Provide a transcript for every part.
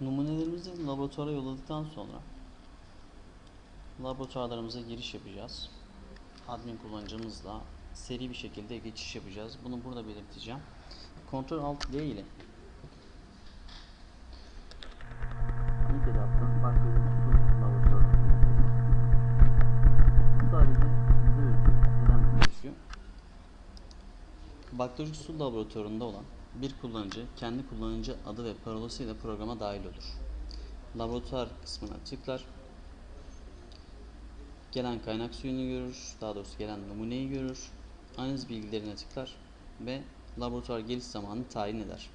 Numunelerimizi laboratuvara yolladıktan sonra laboratuvarlarımıza giriş yapacağız. Admin kullanıcımızla seri bir şekilde geçiş yapacağız. Bunu burada belirteceğim. Ctrl Alt V ile ilk etapta bakteri su laboratuvarına gireceğiz. Bu sadece bize özgü. Neden bize özgü? Baktericik su laboratuvarında olan bir kullanıcı kendi kullanıcı adı ve parolasıyla programa dahil olur. Laboratuvar kısmına tıklar. Gelen kaynak suyunu görür, daha doğrusu gelen numuneyi görür. Analiz bilgilerine tıklar ve laboratuvar geliş zamanını tayin eder.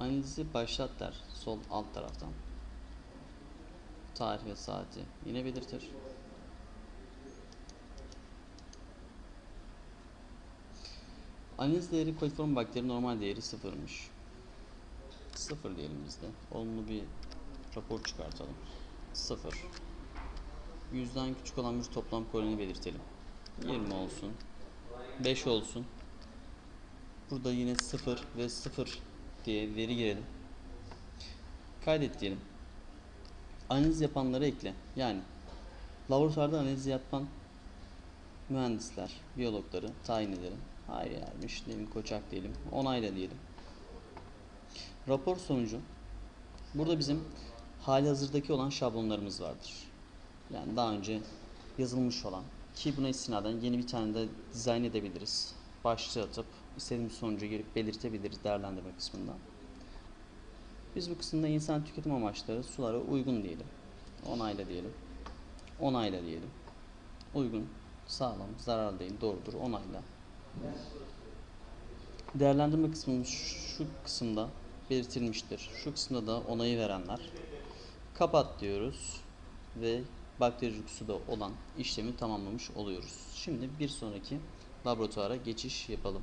Analizi başlat der sol alt taraftan. Tarih ve saati yine belirtir. Analiz değeri koliform bakteri normal değeri sıfırmış. Sıfır diyelim biz de. Olumlu bir rapor çıkartalım. Sıfır. Yüzden küçük olan bir toplam koloni belirtelim. 20 olsun. 5 olsun. Burada yine 0 ve 0 diye veri girelim. Kaydet diyelim. Analiz yapanları ekle. Yani laboratuvarda analiz yapan mühendisler, biyologları tayin edelim. Hayır ermiş, Nevin Koçak diyelim. Onayla diyelim. Rapor sonucu. Burada bizim hali hazırdaki olan şablonlarımız vardır. Yani daha önce yazılmış olan ki buna istinaden yeni bir tane de dizayn edebiliriz. Başlığı atıp istediğimiz sonucu girip belirtebiliriz değerlendirme kısmında. Biz bu kısımda insan tüketim amaçları sulara uygun diyelim. Onayla diyelim. Onayla diyelim. Uygun, sağlam, zararlı değil, doğrudur, onayla. Değerlendirme kısmımız şu kısımda belirtilmiştir. Şu kısımda da onayı verenler. Kapat diyoruz ve baktericik suda olan işlemi tamamlamış oluyoruz. Şimdi bir sonraki laboratuvara geçiş yapalım.